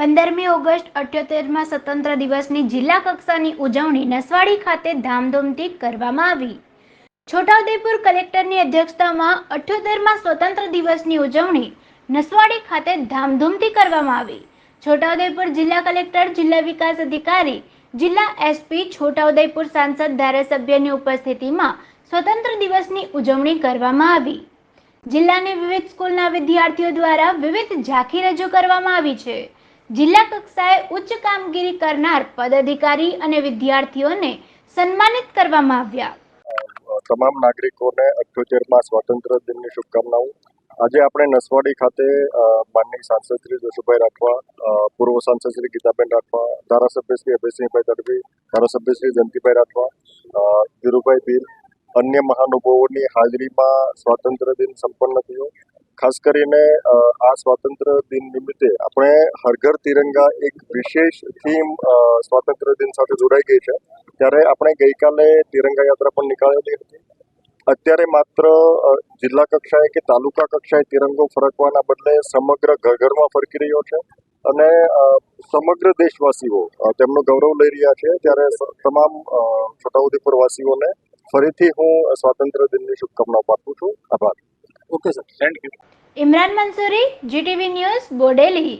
પંદરમી ઓગસ્ટ અઠ્યોતેરમાં સ્વતંત્ર દિવસની જિલ્લા કક્ષાની ઉજવણી નસવાડી ખાતે ધામધૂમથી કરવામાં આવી. છોટાઉદેપુર કલેક્ટરની અધ્યક્ષતામાં અઠ્યોતેરમાં સ્વતંત્ર દિવસની ઉજવણી નસવાડી ખાતે ધામધૂમથી કરવામાં આવી. છોટાઉદેપુર જિલ્લા કલેક્ટર, જિલ્લા વિકાસ અધિકારી, જિલ્લા એસપી, છોટાઉદેપુર સાંસદ, ધારાસભ્યની ઉપસ્થિતિમાં સ્વતંત્ર દિવસની ઉજવણી કરવામાં આવી. જિલ્લાની વિવિધ સ્કૂલના વિદ્યાર્થીઓ દ્વારા વિવિધ ઝાંખી રજૂ કરવામાં આવી છે. જિલ્લા કક્ષાએ ઉચ્ચ કામગીરી કરનાર પદાધિકારી અને વિદ્યાર્થીઓને સન્માનિત કરવામાં આવ્યા. તમામ નાગરિકોને અઠ્યોતેરમાં સ્વતંત્ર દિનની શુભકામનાઓ. આજે આપણે નસવાડી ખાતે માનનીય સાંસદ શ્રી જોશુભાઈ રાઠવા પૂર્વ સાંસદ શ્રી ગીતાબેન રાઠવા, ધારાસભ્ય શ્રી અભયસિંહભાઈ તડવી ધારાસભ્ય શ્રી જયંતિભાઈ રાઠવા ધીરુભાઈ ભીલ અન્ય મહાનુભાવોની હાજરીમાં સ્વાતંત્ર્ય દિન સંપન્ન થયો. ખાસ કરીને આ સ્વાતંત્ર્ય દિન નિમિત્તે આપણે હર ઘર તિરંગા એક વિશેષ થીમ સ્વાતંત્ર્ય દિન સાથે જોડાઈ ગઈ છે. ત્યારે આપણે ગઈકાલે તિરંગા યાત્રા પણ નીકાળેલી હતી. અત્યારે માત્ર જિલ્લા કક્ષાએ કે તાલુકા કક્ષાએ તિરંગો ફરકવાના બદલે સમગ્ર ઘર ઘરમાં ફરકી રહ્યો છે અને સમગ્ર દેશવાસીઓ તેમનું ગૌરવ લઈ રહ્યા છે. ત્યારે તમામ અ, છોટાઉદેપુર વાસીઓને ફરીથી હું સ્વાતંત્ર્ય દિનની શુભકામનાઓ પાઠવું છું. આભાર. Okay sir thank you Imran Mansuri GTV news Bodeli.